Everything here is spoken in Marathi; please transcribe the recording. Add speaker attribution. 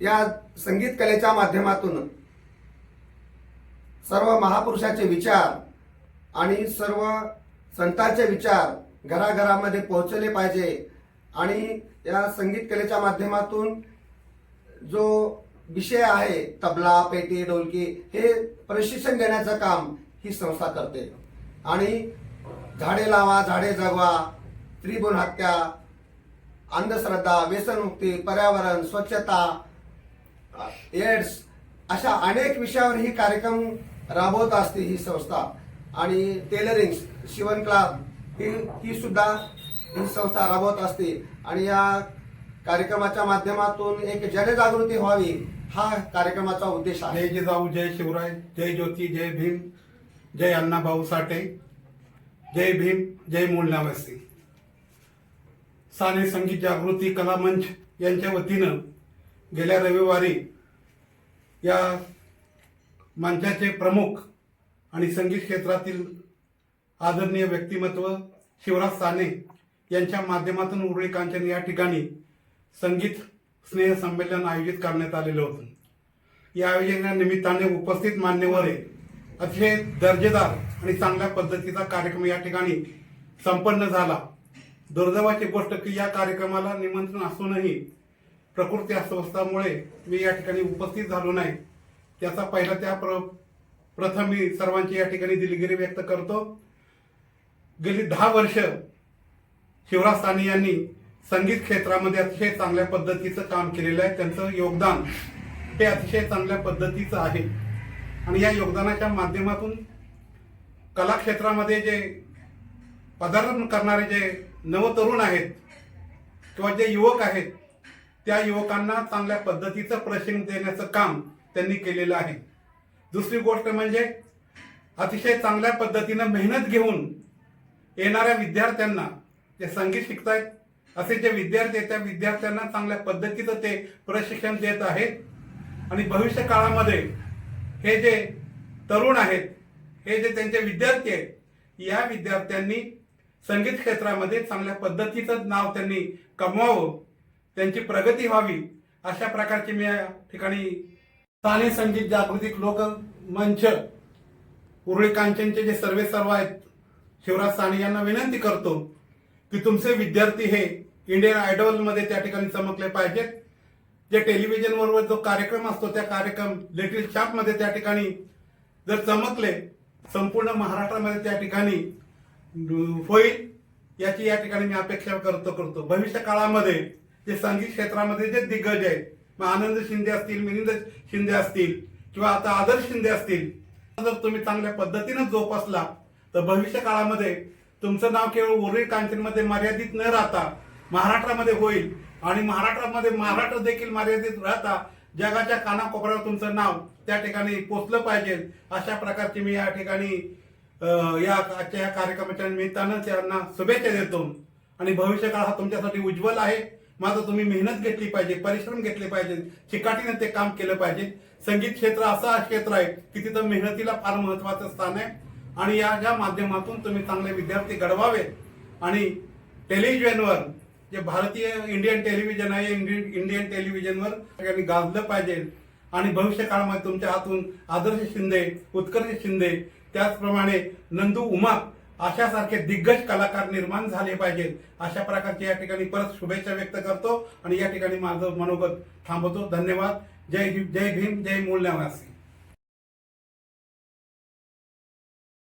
Speaker 1: या संगीत कलेच्या माध्यमातून सर्व महापुरुषाचे विचार आणि सर्व संतांचे विचार घराघरामध्ये पोहोचले पाहिजे. आणि या संगीत कलेच्या माध्यमातून जो विषय आहे तबला पेटी ढोलकी हे प्रशिक्षण देण्याचं काम ही संस्था करते. आणि झाडे लावा झाडे जगवा त्रिभुवन हत्या अंधश्रद्धा व्यसनमुक्ती पर्यावरण स्वच्छता एड्स अशा अनेक विषयावर ही कार्यक्रम राबवत असते ही संस्था. आणि टेलरिंग शिवण क्लास ही ही सुद्धा ही संस्था राबवत असते. आणि या कार्यक्रमाच्या माध्यमातून एक जनजागृती व्हावी हा कार्यक्रमाचा उद्देश आहे.
Speaker 2: जय जिजाऊ जय शिवराय जय ज्योती जय भीम जय अण्णाभाऊ साठे जय भीम जय मूलनावसी. साने संगीत जागृती कला मंच यांच्या वतीनं गेल्या रविवारी या मंचाचे प्रमुख आणि संगीत क्षेत्रातील आदरणीय व्यक्तिमत्व शिवराज साने यांच्या माध्यमातून उरळी कांचन या ठिकाणी संगीत स्नेह संमेलन आयोजित करण्यात आलेलं होतं. या आयोजना निमित्ताने उपस्थित मान्यवर अतिशय दर्जेदार आणि चांगल्या पद्धतीचा कार्यक्रम या ठिकाणी संपन्न झाला. दुर्दैवाची गोष्ट की या कार्यक्रमाला निमंत्रण असूनही प्रकृती अस्वस्थामुळे मी या ठिकाणी उपस्थित झालो नाही. त्याचा पहिला त्या प्र प्रथम मी सर्वांची या ठिकाणी दिलगिरी व्यक्त करतो. गेली दहा वर्ष शिवराज साने यांनी संगीत क्षेत्रामध्ये अतिशय चांगल्या पद्धतीचं काम केलेलं आहे. त्यांचं योगदान हे अतिशय चांगल्या पद्धतीचं आहे. आणि या योगदानाच्या माध्यमातून कला क्षेत्रामध्ये जे पदार्पण करणारे जे नवतरुण आहेत किंवा जे युवक आहेत त्या युवकांना चांगल्या पद्धतीचं प्रशिक्षण देण्याचं काम त्यांनी केलेलं आहे. दुसरी गोष्ट म्हणजे अतिशय चांगल्या पद्धतीनं मेहनत घेऊन येणाऱ्या विद्यार्थ्यांना जे संगीत शिकतायत असे जे विद्यार्थी आहेत त्या विद्यार्थ्यांना चांगल्या पद्धतीचं ते प्रशिक्षण देत आहेत. आणि भविष्य काळामध्ये हे जे तरुण आहेत हे जे त्यांचे विद्यार्थी आहेत या विद्यार्थ्यांनी संगीत क्षेत्रामध्ये चांगल्या पद्धतीचं नाव त्यांनी कमवावं. त्यांची प्रगती व्हावी अशा प्रकारची मी या ठिकाणी साने संगीत जागृतिक लोक मंच उरळी कांचनचे जे सर्वे सर्व आहेत शिवराज साने यांना विनंती करतो की तुमचे विद्यार्थी हे इंडियन आयडॉलमध्ये त्या ठिकाणी चमकले पाहिजेत. जे टेलिव्हिजनवर जो कार्यक्रम असतो त्या कार्यक्रम लिटिल छापमध्ये त्या ठिकाणी जर चमकले संपूर्ण महाराष्ट्रामध्ये त्या ठिकाणी होईल याची या ठिकाणी मी अपेक्षा करतो करतो. भविष्य काळामध्ये जे संगीत क्षेत्रामध्ये जे दिग्गज आहेत मग आनंद शिंदे असतील मिलिंद शिंदे असतील किंवा आता आदर्श शिंदे असतील जर तुम्ही चांगल्या पद्धतीनं जोपासला तर भविष्य काळामध्ये तुमचं नाव केवळ उर्वी कांचनमध्ये मर्यादित न राहता महाराष्ट्रामध्ये होईल. आणि महाराष्ट्रामध्ये महाराष्ट्र देखील मर्यादित राहता जगाच्या कानाकोपऱ्यावर तुमचं नाव त्या ठिकाणी पोचलं पाहिजे अशा प्रकारची मी या ठिकाणी या आजच्या या कार्यक्रमाच्या निमित्तानं त्यांना शुभेच्छा देतो. आणि भविष्य काळ हा तुमच्यासाठी उज्ज्वल आहे. मात्र तुम्ही मेहनत घेतली पाहिजे परिश्रम घेतले पाहिजे चिकाटीने ते काम केलं पाहिजे. संगीत क्षेत्र असं क्षेत्र आहे की तिथं मेहनतीला फार महत्वाचं स्थान आहे. आणि या ज्या माध्यमातून तुम्ही चांगले विद्यार्थी घडवावेत आणि टेलिव्हिजनवर जे भारतीय इंडियन टेलिव्हिजन आहे इंडियन इंडियन टेलिव्हिजनवर सगळ्यांनी गाजलं पाहिजे. आणि भविष्य काळामध्ये तुमच्या हातून आदर्श शिंदे उत्कर्ष शिंदे त्याचप्रमाणे नंदू उमा अशासारखे दिग्गज कलाकार निर्माण झाले पाहिजेत. अशा प्रकारची या ठिकाणी परत शुभेच्छा व्यक्त करतो आणि या ठिकाणी माझं मनोगत थांबवतो. धन्यवाद. जय हिंद जय भीम जय मूल्यवासी